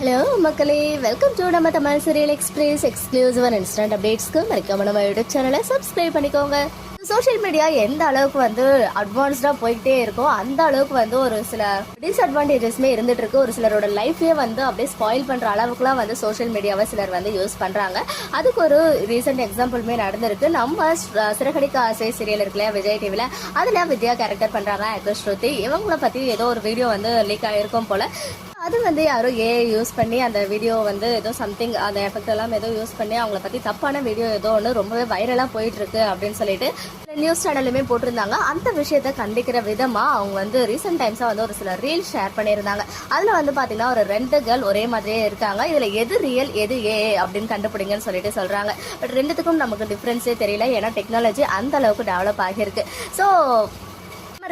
Hello மக்களே. Welcome to நம்ம Tamil serial express exclusive and instant அப்டேட்ஸ்க்கு மறக்காம நம்ம யூடியூப் சேனலை சப்ஸ்கிரைப் பண்ணிக்கோங்க. சோஷியல் மீடியா எந்த அளவுக்கு வந்து அட்வான்ஸ்டாக போய்கிட்டே இருக்கோ அந்த அளவுக்கு வந்து ஒரு சில டிஸ்அட்வான்டேஜஸ்மே இருந்துட்டு இருக்கு. ஒரு சிலரோட லைஃபே வந்து அப்படியே ஸ்பாயில் பண்ணுற அளவுக்குலாம் வந்து சோஷியல் மீடியாவை சிலர் வந்து யூஸ் பண்ணுறாங்க அதுக்கு ஒரு ரீசெண்ட் எக்ஸாம்பிளுமே நடந்திருக்கு. நம்ம சிறகடிக்க ஆசை சீரியல் இருக்குல்ல விஜய் டிவியில் அதில் வித்யா கேரக்டர் பண்ணுறாங்க ஆக்டர் ஸ்ருதி. இவங்கள பற்றி ஏதோ ஒரு வீடியோ வந்து லீக் ஆகிருக்கும் போல. அது வந்து யாரோ ஏ யூஸ் பண்ணி அந்த வீடியோ வந்து ஏதோ சம்திங் அந்த எஃபெக்ட் எல்லாம் ஏதோ யூஸ் பண்ணி அவங்கள பற்றி தப்பான வீடியோ ஏதோ ஒன்று ரொம்பவே வைரலாக போயிட்டு இருக்கு அப்படின்னு சொல்லிட்டு நியூஸ் சேனலுமே போட்டிருந்தாங்க. அந்த விஷயத்தை கண்டிக்கிற விதமாக அவங்க வந்து ரீசெண்ட் டைம்ஸாக வந்து ஒரு சில ரீல் ஷேர் பண்ணியிருந்தாங்க. அதில் வந்து பார்த்தீங்கன்னா ஒரு ரெண்டு கேர்ள் ஒரே மாதிரியே இருக்காங்க. இதில் எது ரியல் எது ஏ அப்படின்னு கண்டுபிடிங்கன்னு சொல்லிட்டு சொல்கிறாங்க பட் ரெண்டுத்துக்கும் நமக்கு டிஃப்ரென்ஸே தெரியல. ஏன்னா டெக்னாலஜி அந்த அளவுக்கு டெவலப் ஆகியிருக்கு. ஸோ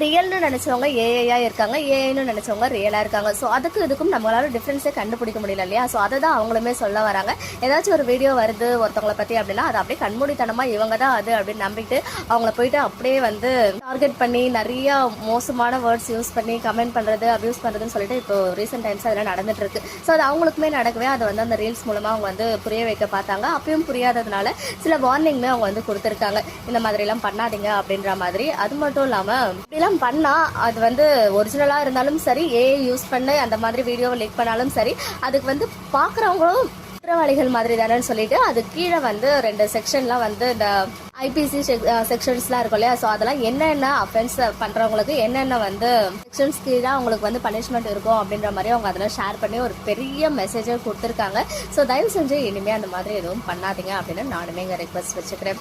ரியல்னு நினைச்சவங்க ஏஐயா இருக்காங்க ஏஐன்னு நினைச்சவங்க ரியலா இருக்காங்க. ஸோ அதுக்கு இதுக்கும் நம்மளால டிஃப்ரென்ஸே கண்டுபிடிக்க முடியல இல்லையா? ஸோ அதை தான் அவங்களுமே சொல்ல வராங்க. ஏதாச்சும் ஒரு வீடியோ வருது ஒருத்தவங்களை பத்தி அப்படின்னா அதை அப்படியே கண்மூடித்தனமா இவங்க தான் அது அப்படின்னு நம்பிட்டு அவங்கள போயிட்டு அப்படியே வந்து டார்கெட் பண்ணி நிறைய மோசமான வேர்ட்ஸ் யூஸ் பண்ணி கமெண்ட் பண்றது அப்யூஸ் பண்றதுன்னு சொல்லிட்டு இப்போ ரீசெண்ட் டைம்ஸ் அதெல்லாம் நடந்துட்டு இருக்கு ஸோ அது அவங்களுக்குமே நடக்கவே அதை வந்து அந்த ரீல்ஸ் மூலமா அவங்க வந்து புரிய வைக்க பார்த்தாங்க. அப்பயும் புரியாததுனால சில வார்னிங்மே அவங்க வந்து கொடுத்துருக்காங்க. இந்த மாதிரி எல்லாம் பண்ணாதீங்க அப்படின்ற மாதிரி. அது மட்டும் இல்லாம இப்படிலாம் பண்ணால் அது வந்து ஒரிஜினலாக இருந்தாலும் சரி ஏஐ யூஸ் பண்ணி அந்த மாதிரி வீடியோவை லீக் பண்ணாலும் சரி அதுக்கு வந்து பார்க்குறவங்களும் குற்றவாளிகள் மாதிரி தானேன்னு சொல்லிட்டு அது கீழே வந்து ரெண்டு செக்ஷன்லாம் வந்து இந்த ஐபிசி செக்ஷன்ஸ்லாம் இருக்கும் இல்லையா? ஸோ அதெல்லாம் என்னென்ன அஃபென்ஸ் பண்ணுறவங்களுக்கு என்னென்ன வந்து செக்ஷன்ஸ் கீழே அவங்களுக்கு வந்து பனிஷ்மெண்ட் இருக்கும் அப்படின்ற மாதிரி அவங்க அதெல்லாம் ஷேர் பண்ணி ஒரு பெரிய மெசேஜை கொடுத்துருக்காங்க. ஸோ தயவு செஞ்சு இனிமேல் அந்த மாதிரி எதுவும் பண்ணாதீங்க அப்படின்னு நானுமே இங்கே ரெக்வஸ்ட் வச்சுக்கிறேன்.